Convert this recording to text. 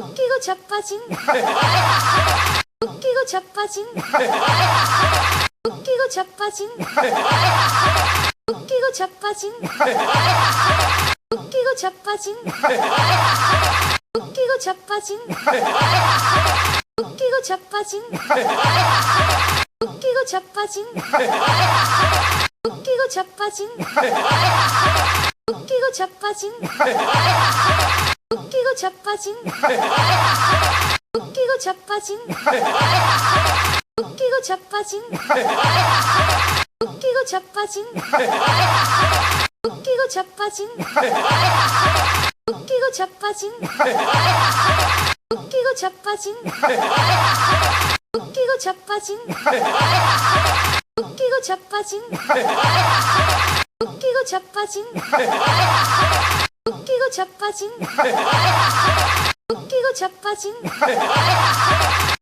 웃기고 자빠진 웃기고 자빠진 웃기고 자빠진 웃기고 자빠진 웃기고 자빠진 웃기고 자빠진 웃기고 자빠진 웃기고 자빠진 웃기고 자빠진 웃기고 자빠진 웃기고 자빠진 웃기고 자빠진 웃기고 자빠진 웃기고 자빠진 웃기고 자빠진 웃기고 자빠진 웃기고 자빠진 웃기고 자빠진 웃기고 자빠진 웃기고 자빠진 웃기고 자빠진? 웃기고 자빠진?